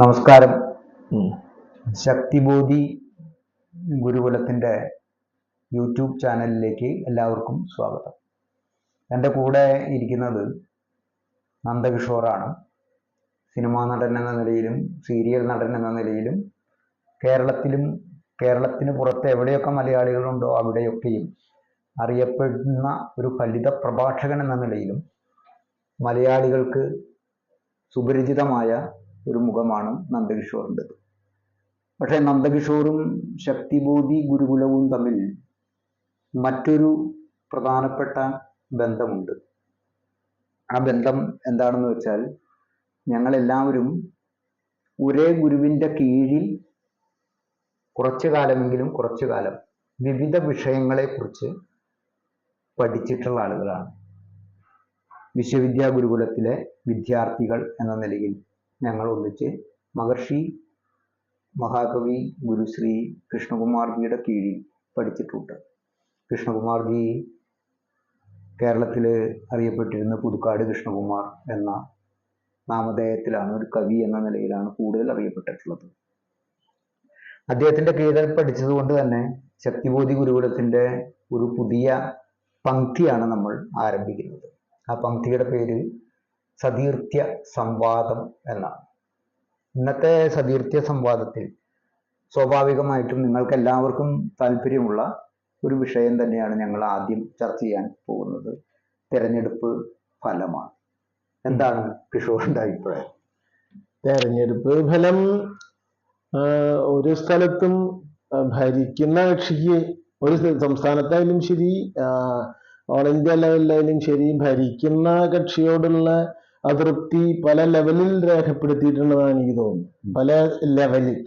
നമസ്കാരം. ശക്തിബോധി ഗുരുകുലത്തിന്റെ യൂട്യൂബ് ചാനലിലേക്ക് എല്ലാവർക്കും സ്വാഗതം. എന്റെ കൂടെ ഇരിക്കുന്നത് നന്ദകിഷോറാണ്. സിനിമാ നടൻ എന്ന നിലയിലും സീരിയൽ നടൻ എന്ന നിലയിലും കേരളത്തിലും കേരളത്തിന് പുറത്ത് എവിടെയൊക്കെ മലയാളികളുണ്ടോ അവിടെയൊക്കെയും അറിയപ്പെടുന്ന ഒരു ഫലിത പ്രഭാഷകൻ എന്ന നിലയിലും മലയാളികൾക്ക് സുപരിചിതമായ ഒരു മുഖമാണ് നന്ദകിഷോറിന്റെത് പക്ഷേ നന്ദകിഷോറും ശക്തിബോധി ഗുരുകുലവും തമ്മിൽ മറ്റൊരു പ്രധാനപ്പെട്ട ബന്ധമുണ്ട്. ആ ബന്ധം എന്താണെന്ന് വെച്ചാൽ ഞങ്ങളെല്ലാവരും ഒരേ ഗുരുവിന്റെ കീഴിൽ കുറച്ചു കാലമെങ്കിലും കുറച്ചു കാലം വിവിധ വിഷയങ്ങളെക്കുറിച്ച് പഠിച്ചിട്ടുള്ള ആളുകളാണ്. വിശ്വവിദ്യാ ഗുരുകുലത്തിലെ വിദ്യാർത്ഥികൾ എന്ന നിലയിൽ ഞങ്ങൾ ഒന്നിച്ച് മഹർഷി മഹാകവി ഗുരുശ്രീ കൃഷ്ണകുമാർജിയുടെ കീഴിൽ പഠിച്ചിട്ടുണ്ട്. കൃഷ്ണകുമാർജി കേരളത്തിൽ അറിയപ്പെട്ടിരുന്ന പുതുക്കാട് കൃഷ്ണകുമാർ എന്ന നാമധേയത്തിലാണ് ഒരു കവി എന്ന നിലയിലാണ് കൂടുതൽ അറിയപ്പെട്ടിട്ടുള്ളത്. അദ്ദേഹത്തിന്റെ കീഴിൽ പഠിച്ചതുകൊണ്ട് തന്നെ ശക്തിബോധി ഗുരുകുലത്തിന്റെ ഒരു പുതിയ പങ്ക്തിയാണ് നമ്മൾ ആരംഭിക്കുന്നത്. ആ പങ്ക്തിയുടെ പേര് സതീർത്ഥ്യ സംവാദം എന്നാണ്. ഇന്നത്തെ സതീർത്ഥ്യ സംവാദത്തിൽ സ്വാഭാവികമായിട്ടും നിങ്ങൾക്ക് എല്ലാവർക്കും താല്പര്യമുള്ള ഒരു വിഷയം തന്നെയാണ് ഞങ്ങൾ ആദ്യം ചർച്ച ചെയ്യാൻ പോകുന്നത്. തെരഞ്ഞെടുപ്പ് ഫലമാണ്. എന്താണ് കിഷോറിന്റെ അഭിപ്രായം? തെരഞ്ഞെടുപ്പ് ഫലം ഒരു സ്ഥലത്തും ഭരിക്കുന്ന കക്ഷിക്ക് ഒരു സ്ഥ- സംസ്ഥാനത്തായാലും ശരി ഓൾ ഇന്ത്യ ലെവലിലായാലും ശരി ഭരിക്കുന്ന കക്ഷിയോടുള്ള അതൃപ്തി പല ലെവലിൽ രേഖപ്പെടുത്തിയിട്ടുള്ളതാണ് എനിക്ക് തോന്നുന്നു പല ലെവലിൽ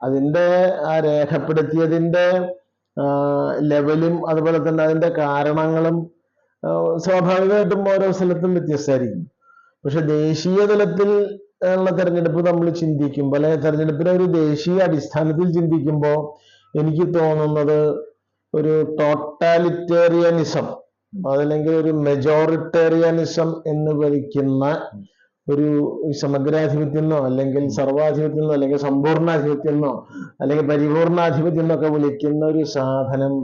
അതിന്റെ ആ രേഖപ്പെടുത്തിയതിന്റെ ലെവലും അതുപോലെ തന്നെ അതിന്റെ കാരണങ്ങളും സ്വാഭാവികമായിട്ടും ഓരോ സ്ഥലത്തും വ്യത്യസ്തമായിരിക്കും. പക്ഷെ ദേശീയ തലത്തിൽ ഉള്ള തെരഞ്ഞെടുപ്പ് നമ്മൾ ചിന്തിക്കും പല തെരഞ്ഞെടുപ്പിനെ ഒരു ദേശീയ അടിസ്ഥാനത്തിൽ ചിന്തിക്കുമ്പോൾ എനിക്ക് തോന്നുന്നത് ഒരു ടോട്ടാലിറ്റേറിയനിസം അതല്ലെങ്കിൽ ഒരു മെജോറിറ്റേറിയനിസം എന്ന് വിളിക്കുന്ന ഒരു സമഗ്രാധിപത്യം എന്നോ അല്ലെങ്കിൽ സർവാധിപത്യം എന്നോ അല്ലെങ്കിൽ സമ്പൂർണാധിപത്യം എന്നോ അല്ലെങ്കിൽ പരിപൂർണാധിപത്യം എന്നൊക്കെ വിളിക്കുന്ന ഒരു സാധനം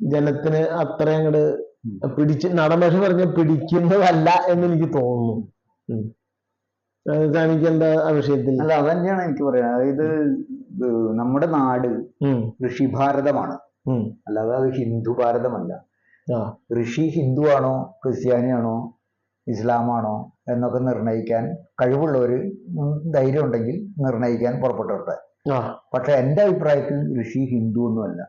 ജനത്തിന് അത്ര അങ്ങട് പിടിച്ച് നടമേഷ പറഞ്ഞ പിടിക്കുന്നതല്ല എന്ന് എനിക്ക് തോന്നുന്നു എനിക്ക് എന്താ ആ വിഷയത്തിൽ? അല്ല അതന്നെയാണ് തന്നെയാണ് എനിക്ക് പറയാ അതായത് ഇത് നമ്മുടെ നാട് കൃഷി ഭാരതമാണ് അല്ലാതെ അത് ഹിന്ദു ഭാരതമല്ല ഋഷി ഹിന്ദു ആണോ ക്രിസ്ത്യാനിയാണോ ഇസ്ലാമാണോ എന്നൊക്കെ നിർണയിക്കാൻ കഴിവുള്ളവർ ധൈര്യം ഉണ്ടെങ്കിൽ നിർണയിക്കാൻ പുറപ്പെട്ടോട്ടെ. പക്ഷെ എന്റെ അഭിപ്രായത്തിൽ ഋഷി ഹിന്ദു ഒന്നുമല്ല.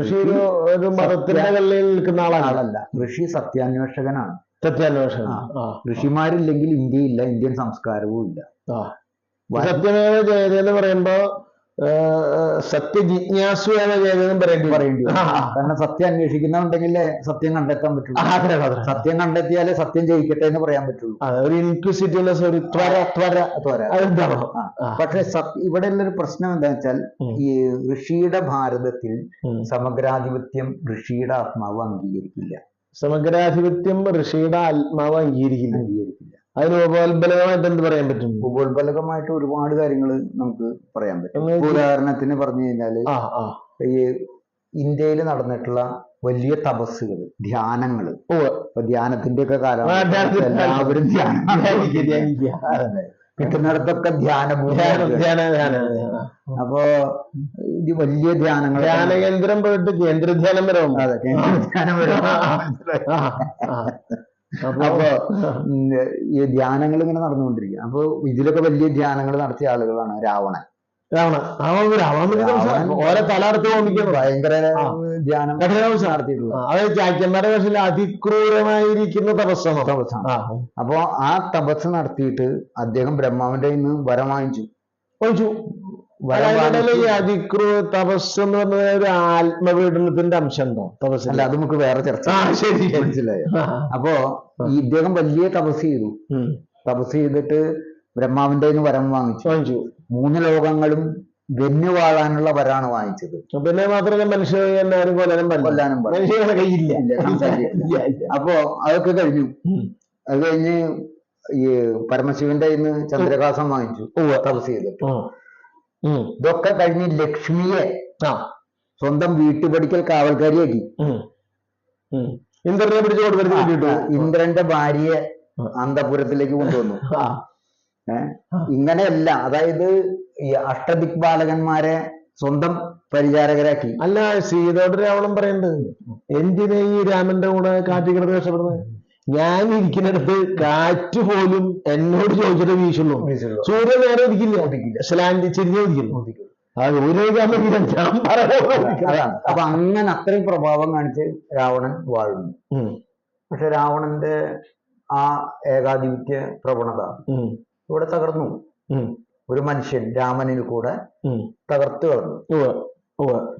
ഋഷി ഒരു മതത്തിന്റെ നിൽക്കുന്ന ആളാണല്ല ആളല്ല. ഋഷി സത്യാന്വേഷകനാണ്. സത്യാന്വേഷകൻ. ഋഷിമാരില്ലെങ്കിൽ ഇന്ത്യയില്ല ഇന്ത്യൻ സംസ്കാരവും ഇല്ല സത്യമേവ എന്ന് പറയുമ്പോ സത്യജിജ്ഞാസു എന്ന ജയതേന്നും പറയേണ്ടി പറയേണ്ടി വരും. കാരണം സത്യം അന്വേഷിക്കുന്നുണ്ടെങ്കിലേ സത്യം കണ്ടെത്താൻ പറ്റുള്ളൂ. സത്യം കണ്ടെത്തിയാലേ സത്യം ജയിക്കട്ടെ എന്ന് പറയാൻ പറ്റുള്ളൂ ഒരു ത്വര ത്വര. അതെന്താണോ. പക്ഷെ ഇവിടെ ഉള്ളൊരു പ്രശ്നം എന്താ വെച്ചാൽ ഈ ഋഷിയുടെ ഭാരതത്തിൽ. സമഗ്രാധിപത്യം ഋഷിയുടെ ആത്മാവ് അംഗീകരിക്കില്ല സമഗ്രാധിപത്യം ഋഷിയുടെ ആത്മാവ് അംഗീകരിക്കില്ല അംഗീകരിക്കില്ല അതിന് ഉപോത്ബലകമായിട്ട് എന്ത് പറയാൻ പറ്റും? ഉപോത്ബലകമായിട്ട് ഒരുപാട് കാര്യങ്ങൾ നമുക്ക് പറയാൻ പറ്റും. ഉദാഹരണത്തിന് പറഞ്ഞു കഴിഞ്ഞാൽ ഈ ഇന്ത്യയിൽ നടന്നിട്ടുള്ള വലിയ തപസ്സുകൾ ധ്യാനങ്ങൾ. ധ്യാനത്തിന്റെ ഒക്കെ കാലം എല്ലാവരും ധ്യാനം. കിട്ടുന്നിടത്തൊക്കെ ധ്യാനം അപ്പോ ധ്യാന ധ്യാന ഇത് വലിയ ധ്യാനങ്ങൾ ധ്യാന കേന്ദ്രം പോയിട്ട് കേന്ദ്രധ്യാനം വരെ ഉണ്ട് അതെ ധ്യാനം വരും. അപ്പൊ ഈ ധ്യാനങ്ങൾ ഇങ്ങനെ നടന്നുകൊണ്ടിരിക്കുക. അപ്പൊ ഇതിലൊക്കെ വലിയ ധ്യാനങ്ങൾ നടത്തിയ ആളുകളാണ് രാവണൻ. രാവണൻ. രാവണ രാവണ രാവണൻ ഓരോ തലർത്ത് തോന്നിക്കുന്നു ഭയങ്കര. ധ്യാനം. നടത്തിയിട്ടുള്ളത്. അതായത് ചാക്യന്മാരുടെ അതിക്രൂരമായിരിക്കുന്ന തപസ്സാണ്. തപസ്സാണ്. അപ്പൊ ആ തപസ് നടത്തിയിട്ട് അദ്ദേഹം ബ്രഹ്മാവിന്റെ നിന്ന് വരം വാങ്ങിച്ചു. വാങ്ങിച്ചു. അതിക്രൂ തപസ് എന്ന് പറഞ്ഞ ഒരു ആത്മപീഡനത്തിന്റെ അംശം ഉണ്ടോ തപസ് അല്ല അത് നമുക്ക് വേറെ ചർച്ച ശരി മനസ്സിലായോ? അപ്പോ ഇദ്ദേഹം വലിയ തപസ് ചെയ്തു. തപസ് ചെയ്തിട്ട് ബ്രഹ്മാവിന്റെ വരം വാങ്ങിച്ചു. വാങ്ങിച്ചു. മൂന്ന് ലോകങ്ങളും വെന്നു വാഴാനുള്ള വരാണ് വാങ്ങിച്ചത്. പിന്നെ മാത്രമല്ല മനുഷ്യ കൊല്ലാനും കൊല്ലാനും. മനുഷ്യരുടെ കയ്യില്ല. അപ്പോ അതൊക്കെ കഴിഞ്ഞു. അത് കഴിഞ്ഞ് ഈ പരമശിവന്റെ ഇന്ന് ചന്ദ്രകാസം വാങ്ങിച്ചു. തപസ് ചെയ്തിട്ട്. ഇതൊക്കെ കഴിഞ്ഞ് ലക്ഷ്മിയെ ആ സ്വന്തം വീട്ടുപടിക്കൽ കാവൽക്കാരിയാക്കി. ഇന്ദ്രനെ പിടിച്ച് കൊടുക്കരുത് ഇന്ദ്രന്റെ ഭാര്യയെ. അന്തപുരത്തിലേക്ക് കൊണ്ടുവന്നു. ഇങ്ങനെയല്ല അതായത് ഈ അഷ്ടദിക് ബാലകന്മാരെ സ്വന്തം പരിചാരകരാക്കി. അല്ല സീതോട് രാവണൻ പറയുന്നുണ്ട് എന്തിനാ ഈ രാമന്റെ കൂടെ കാറ്റിൽ കിടന്ന് രക്ഷപ്പെടുന്നത്? ഞാൻ ഇരിക്കുന്നിടത്ത് കാറ്റ് പോലും എന്നോട് ചോദിച്ചിട്ട് വീശുള്ളൂ സൂര്യൻ നേരെ ഇരിക്കില്ല സ്ലാൻഡ് ചെരിഞ്ഞ് ഇരിക്കുന്നു അത് ഒരു ഞാൻ പറയാം അതാണ്. അപ്പൊ അങ്ങനെ അത്രയും പ്രഭാവം കാണിച്ച് രാവണൻ വാഴുന്നു. പക്ഷെ രാവണന്റെ ആ ഏകാധിപത്യ പ്രവണത ഇവിടെ തകർന്നു. ഒരു മനുഷ്യൻ രാമനിൽ കൂടെ തകർത്തു കളഞ്ഞു.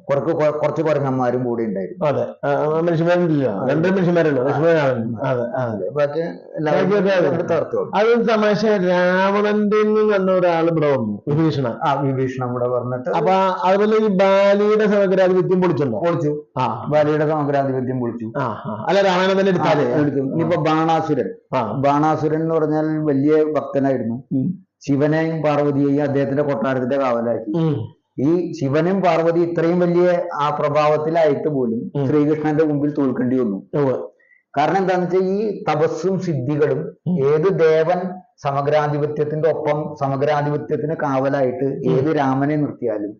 കുറച്ച് കുറച്ച് കുരങ്ങന്മാരും കൂടി ഉണ്ടായിരുന്നു. അതെ. മനുഷ്യന്മാരില്ല രണ്ട് അതെ തമാശ. രാവണന്റെ വന്ന ഒരാൾ ഇവിടെ വന്നു. വിഭീഷണ. ആ വിഭീഷണം ഇവിടെ പറഞ്ഞിട്ട് അപ്പൊ അതുപോലെ ഈ ബാലിയുടെ സമഗ്രാധിപത്യം പൊളിച്ചുണ്ടോ പൊളിച്ചു. ആ. ബാലിയുടെ സമഗ്രാധിപത്യം പൊളിച്ചു. അല്ല രാമായണം തന്നെ എടുത്താലേ. ഇനിയിപ്പോ ബാണാസുരൻ. ബാണാസുരൻ എന്ന് പറഞ്ഞാൽ വലിയ ഭക്തനായിരുന്നു. ശിവനെയും പാർവതിയെയും അദ്ദേഹത്തിന്റെ കൊട്ടാരത്തിന്റെ കാവലാക്കി. ഈ ശിവനും പാർവതി ഇത്രയും വലിയ ആ പ്രഭാവത്തിലായിട്ട് പോലും. ശ്രീകൃഷ്ണന്റെ മുമ്പിൽ തോൽക്കേണ്ടി വന്നു. കാരണം എന്താന്ന് വെച്ചാൽ ഈ തപസ്സും സിദ്ധികളും ഏത് ദേവൻ സമഗ്രാധിപത്യത്തിന്റെ ഒപ്പം സമഗ്രാധിപത്യത്തിന് കാവലായിട്ട് ഏത് രാമനെ നിർത്തിയാലും.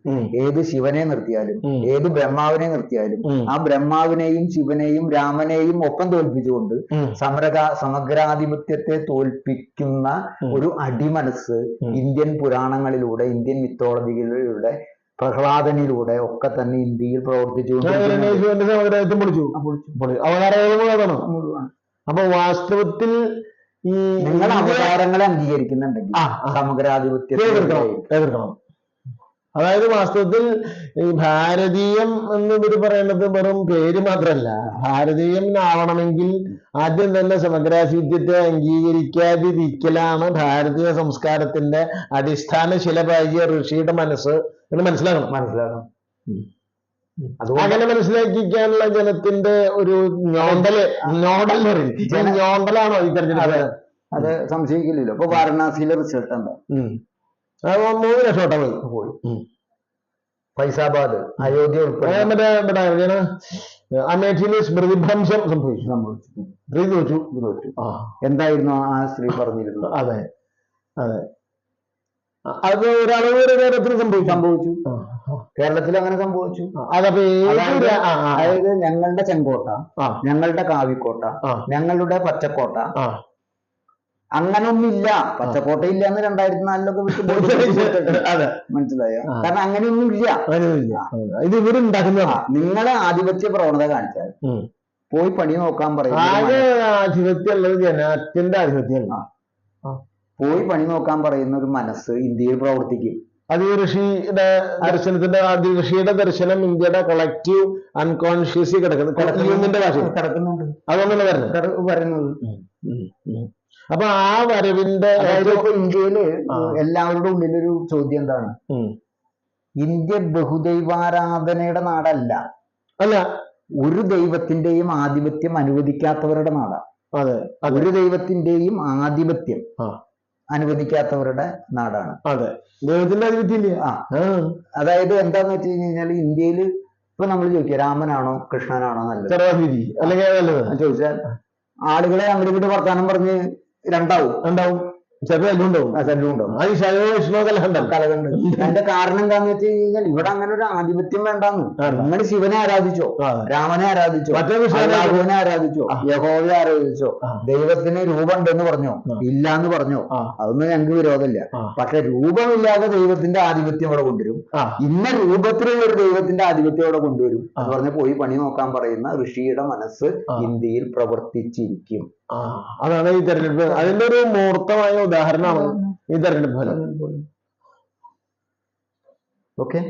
ഏത് ശിവനെ നിർത്തിയാലും. ഏത് ബ്രഹ്മാവിനെ നിർത്തിയാലും ആ ബ്രഹ്മാവിനെയും ശിവനെയും രാമനെയും ഒപ്പം തോൽപ്പിച്ചുകൊണ്ട് സമരകാ സമഗ്രാധിപത്യത്തെ തോൽപ്പിക്കുന്ന ഒരു അടിമനസ് ഇന്ത്യൻ പുരാണങ്ങളിലൂടെ ഇന്ത്യൻ മിത്തോളജികളിലൂടെ പ്രഹ്ലാദനിലൂടെ ഒക്കെ തന്നെ ഇന്ത്യയിൽ പ്രവർത്തിച്ചു പൊളി. അപ്പൊ വാസ്തവത്തിൽ ഈ നിങ്ങൾ അവതാരങ്ങളെ അംഗീകരിക്കുന്നുണ്ടെങ്കിൽ എതിർക്കണം അതായത് വാസ്തവത്തിൽ ഈ ഭാരതീയം എന്ന് ഇവർ പറയുന്നത് വെറും പേര് മാത്രമല്ല. ഭാരതീയം ആവണമെങ്കിൽ ആദ്യം തന്നെ സമഗ്രാധിപത്യത്തെ അംഗീകരിക്കാതിരിക്കലാണ് ഭാരതീയ സംസ്കാരത്തിന്റെ അടിസ്ഥാന ശിലപാകിയ ഋഷിയുടെ മനസ്സ് എന്ന് മനസ്സിലാക്കണം. മനസ്സിലാക്കണം. അങ്ങനെ മനസ്സിലാക്കിക്കാനുള്ള ജനത്തിന്റെ ഒരു ഞോണ്ടൽ ഞോണ്ടൽ ഞോണ്ടലാണോ ഈ തെരഞ്ഞെടുപ്പ്? അത്. സംശയിക്കില്ലല്ലോ. ഇപ്പൊ വാരണാസിയിലെ റിസൾട്ട് എന്താ? മൂന്ന് ലക്ഷം പോയി. ഫൈസാബാദ് അയോധ്യ ഉൾപ്പെടെ. അമേഠിയിൽ മറ്റേ മറ്റേ ഇങ്ങനെ സ്മൃതിഭ്രംശം സംഭവിച്ചു. സംഭവിച്ചു. സ്ത്രീ തോറ്റു. എന്തായിരുന്നു ആ സ്ത്രീ പറഞ്ഞിരുന്നത്? അതെ. അതെ. അത് ഒരളവ് വരെ കേരളത്തിൽ സംഭവിച്ചു? സംഭവിച്ചു. കേരളത്തിൽ അങ്ങനെ സംഭവിച്ചു. അതപ്പോ അതായത് ഞങ്ങളുടെ ചെങ്കോട്ട ഞങ്ങളുടെ കാവിക്കോട്ട ഞങ്ങളുടെ പച്ചക്കോട്ട. ആ. അങ്ങനൊന്നുമില്ല. പച്ചക്കോട്ട ഇല്ല എന്ന് രണ്ടായിരത്തി നാലിലൊക്കെ വിട്ട് മനസ്സിലായോ. കാരണം അങ്ങനെയൊന്നും ഇല്ല. ഇത് ഇവരുണ്ടാക്കുന്നതാ നിങ്ങളെ ആധിപത്യ പ്രവണത കാണിച്ചാൽ പോയി പണി നോക്കാൻ പറയും ആകെ ആധിപത്യം ഉള്ളത് ജനാത്തിന്റെ ആധിപത്യമാണ് പോയി പണി നോക്കാൻ പറയുന്ന ഒരു മനസ്സ് ഇന്ത്യയിൽ പ്രവർത്തിക്കും. അത് ഈ ഋഷിയുടെ ദർശനത്തിന്റെ ആദ്യ ഋഷിയുടെ ദർശനം ഇന്ത്യയുടെ കളക്റ്റീവ് അൺകോൺഷ്യസ് കിടക്കുന്നു. കിടക്കുന്നുണ്ട്. അതൊന്നല്ല വരുന്നത്. അപ്പൊ ആ വരവിന്റെ ഇന്ത്യയിൽ എല്ലാവരുടെ ഉള്ളിലൊരു ചോദ്യം എന്താണ്. ഇന്ത്യ ബഹുദൈവാരാധനയുടെ നാടല്ല. അല്ല. ഒരു ദൈവത്തിന്റെയും ആധിപത്യം അനുവദിക്കാത്തവരുടെ നാടാണ് അതെ ഒരു ദൈവത്തിന്റെയും ആധിപത്യം. അനുവദിക്കാത്തവരുടെ നാടാണ്. അതെ. ദൈവത്തിന്റെ ആ. അതായത് എന്താന്ന് വെച്ച് കഴിഞ്ഞാൽ ഇന്ത്യയിൽ ഇപ്പൊ നമ്മൾ ചോദിക്കുക രാമനാണോ കൃഷ്ണനാണോ നല്ലത്? അല്ലെങ്കിൽ ചോദിച്ചാൽ ആളുകളെ അങ്ങോട്ട് വർത്താനം പറഞ്ഞ് രണ്ടാവും. ഉണ്ടാവും എല്ലാം ഉണ്ടാവും. ആ, ഉണ്ടാവും. ശൈവ വിഷ്ണു അതിന്റെ കാരണം എന്താന്ന് വെച്ച് കഴിഞ്ഞാൽ ഇവിടെ അങ്ങനെ ഒരു ആധിപത്യം വേണ്ടാന്ന്. അങ്ങനെ ശിവനെ ആരാധിച്ചോ? രാമനെ ആരാധിച്ചോ? രാഘുവിനെ ആരാധിച്ചോ? യഹോവയെ ആരാധിച്ചോ? ദൈവത്തിന് രൂപം ഉണ്ടെന്ന് പറഞ്ഞോ. ഇല്ല എന്ന് പറഞ്ഞോ? അതൊന്നും ഞങ്ങൾക്ക് വിരോധമില്ല. പക്ഷെ രൂപമില്ലാതെ ദൈവത്തിന്റെ ആധിപത്യം ഇവിടെ കൊണ്ടുവരും. ഇന്ന രൂപത്തിലുള്ള ഒരു ദൈവത്തിന്റെ ആധിപത്യം ഇവിടെ കൊണ്ടുവരും. എന്ന് പറഞ്ഞ് പോയി പണി നോക്കാൻ പറയുന്ന ഋഷിയുടെ മനസ്സ് ഇന്ത്യയിൽ പ്രവർത്തിച്ചിരിക്കും. അതാണ് ഈ തെരഞ്ഞെടുപ്പ് അതിന്റെ ഒരു മൂർത്തമായ ഉദാഹരണമാണ് ഈ തെരഞ്ഞെടുപ്പ് ഫലം. ഓക്കെ.